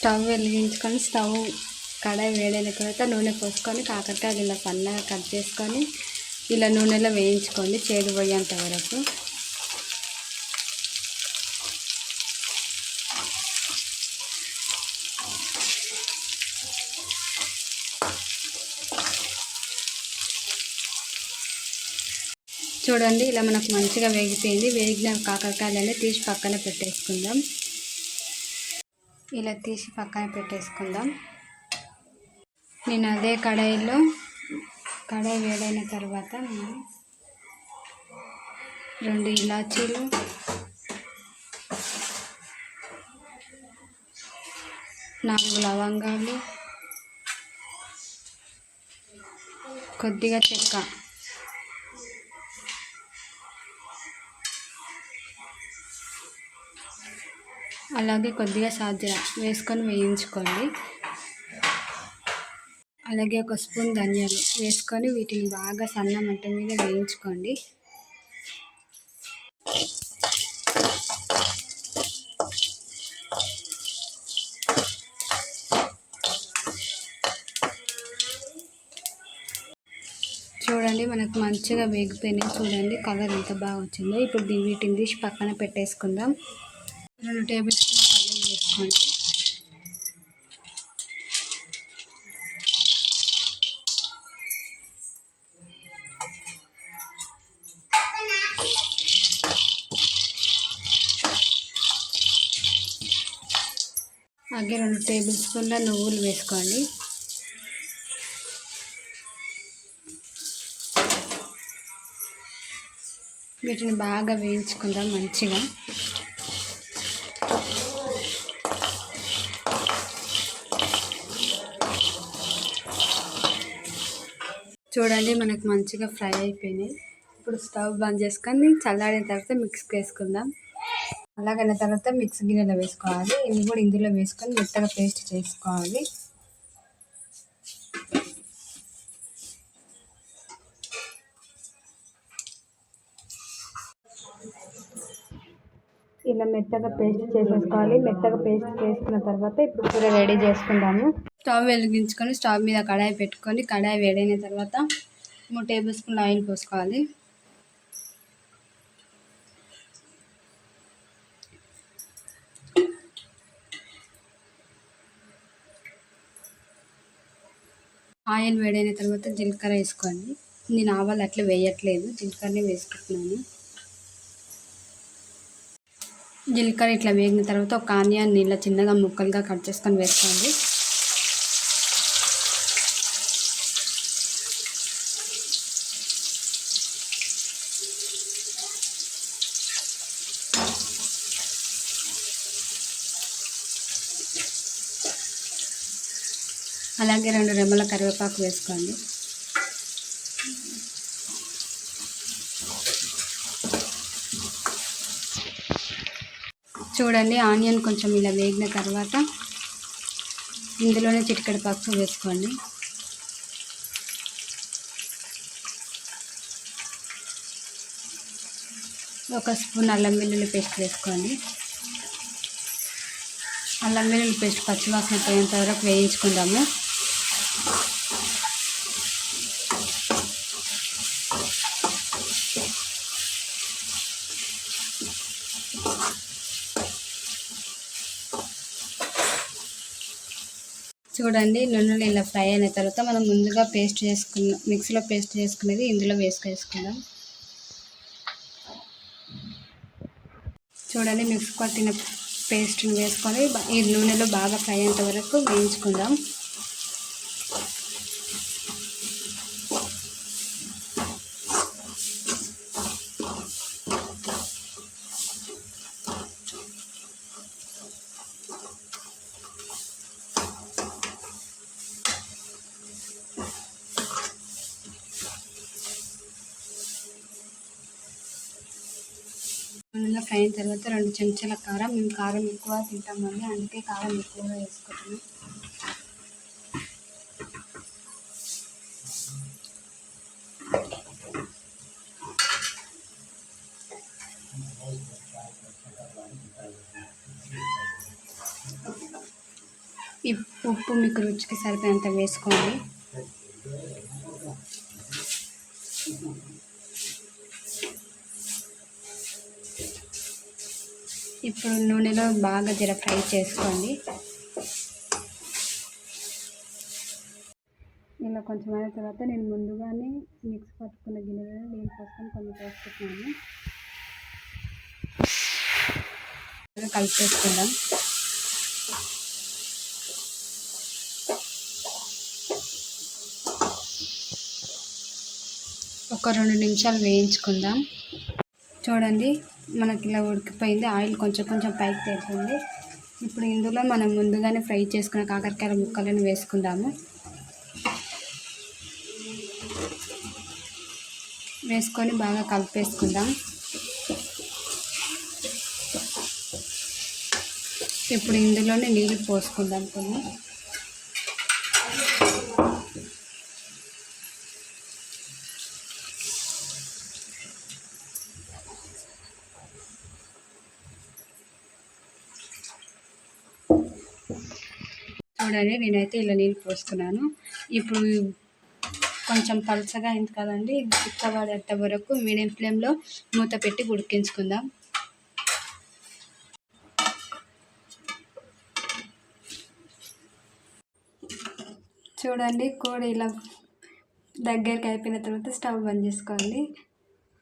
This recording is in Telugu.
స్టవ్ వెలిగించుకొని స్టవ్ కడాయి వేడైన తర్వాత నూనె పోసుకొని కాకరకాయలు ఇలా సన్నగా కట్ చేసుకొని ఇలా నూనెలో వేయించుకోండి చేదు పోయేంత వరకు. చూడండి ఇలా మనకు మంచిగా వేగిపోయింది. వేగిన అనేది తీసి పక్కన పెట్టేసుకుందాం. ఇలా తీసి పక్కన పెట్టేసుకుందాం. నేను అదే కడాయిలో కడాయి వేడైన తర్వాత నేను రెండు ఇలాచీలు నాలుగు లవంగాలు కొద్దిగా చెక్క అలాగే కొద్దిగా సాజీర వేసుకొని వేయించుకోండి. అలాగే ఒక స్పూన్ ధనియాలు వేసుకొని వీటిని బాగా సన్న మంట మీద వేయించుకోండి. చూడండి మనకు మంచిగా వేగిపోయినాయి. చూడండి కలర్ ఎంత బాగా వచ్చిందో. ఇప్పుడు వీటిని తీసి పక్కన పెట్టేసుకుందాం. రెండు టేబుల్ స్పూన్ పల్లీలు వేసుకోండి. అలాగే రెండు టేబుల్ స్పూన్ల నువ్వులు వేసుకోండి. వీటిని బాగా వేయించుకుందాం మంచిగా. చూడండి మనకు మంచిగా ఫ్రై అయిపోయినాయి. ఇప్పుడు స్టవ్ బంద్ చేసుకొని చల్లారిన తర్వాత మిక్స్ వేసుకుందాం అలాగైన తర్వాత మిక్స్ గిన్నెలో వేసుకోవాలి. ఇవి కూడా ఇందులో వేసుకొని మెత్తగా పేస్ట్ చేసుకోవాలి. ఇలా మెత్తగా పేస్ట్ చేసేసుకోవాలి. మెత్తగా పేస్ట్ చేసుకున్న తర్వాత ఇప్పుడు కూర రెడీ చేసుకుందాము. స్టవ్ వెలిగించుకొని స్టవ్ మీద కడాయి పెట్టుకొని కడాయి వేడైన తర్వాత మూడు టేబుల్ స్పూన్ల ఆయిల్ పోసుకోవాలి. ఆయిల్ వేడైన తర్వాత జీలకర్ర వేసుకోండి. నేను ఆవాలు అట్లా వేయట్లేదు జీలకర్రనే వేసుకుంటున్నాను. జీలకర్ర ఇట్లా వేగిన తర్వాత ఒక ఆనియన్ ఇలా చిన్నగా ముక్కలుగా కట్ చేసుకొని వేసుకోండి. అలాగే రెండు రెమ్మల కరివేపాకు వేసుకోండి. చూడండి ఆనియన్ కొంచెం ఇలా వేగిన తర్వాత ఇందులోనే చిటికెడు వేసుకోండి. ఒక స్పూన్ అల్లం వెల్లుల్లి పేస్ట్ వేసుకోండి. అల్లం వెల్లుల్లి పేస్ట్ పచ్చివాసన పోయేంత వరకు వేయించుకుందాము. చూడండి నూనెలు ఇలా ఫ్రై అయిన తర్వాత మనం ముందుగా పేస్ట్ చేసుకున్న మిక్సీలో పేస్ట్ చేసుకునేది ఇందులో వేసుకేసుకుందాం. చూడండి మిక్స్ పట్టిన పేస్ట్ని వేసుకొని ఈ నూనెలో బాగా ఫ్రై అయ్యేంత వరకు వేయించుకుందాం. నూనెలో ఫ్రై అయిన తర్వాత రెండు చెంచాల కారం మేము కారం ఎక్కువ తింటామండి అందుకే కారం ఎక్కువగా వేసుకుంటున్నాం. ఈ ఉప్పు మీకు రుచికి సరిపోయేంత వేసుకోండి. ఇప్పుడు నూనెలో బాగా జర ఫ్రై చేసుకోండి. ఇలా కొంచెం అయిన తర్వాత నేను ముందుగానే మిక్స్ పట్టుకున్న గిన్నెలో నేను పోసుకొని కొన్ని పోసుకుంటున్నాను. కలిపేసుకుందాం. ఒక రెండు నిమిషాలు వేయించుకుందాం. చూడండి మనకి ఇలా ఉడికిపోయింది. ఆయిల్ కొంచెం కొంచెం పైకి తేలుతుంది. ఇప్పుడు ఇందులో మనం ముందుగానే ఫ్రై చేసుకున్న కాకరకాయ ముక్కలను వేసుకుందాము. వేసుకొని బాగా కలిపేసుకుందాం. ఇప్పుడు ఇందులోనే నీళ్ళు పోసుకుందాం కొన్ని. చూడండి నేనైతే ఇలా నీళ్ళు పోసుకున్నాను ఇప్పుడు కొంచెం పలచగా అయింది కదండి చిక్కబడేంత వరకు మీడియం ఫ్లేమ్లో మూత పెట్టి ఉడికించుకుందాం. చూడండి కోడి ఇలా దగ్గరికి అయిపోయిన తర్వాత స్టవ్ బంద్ చేసుకోండి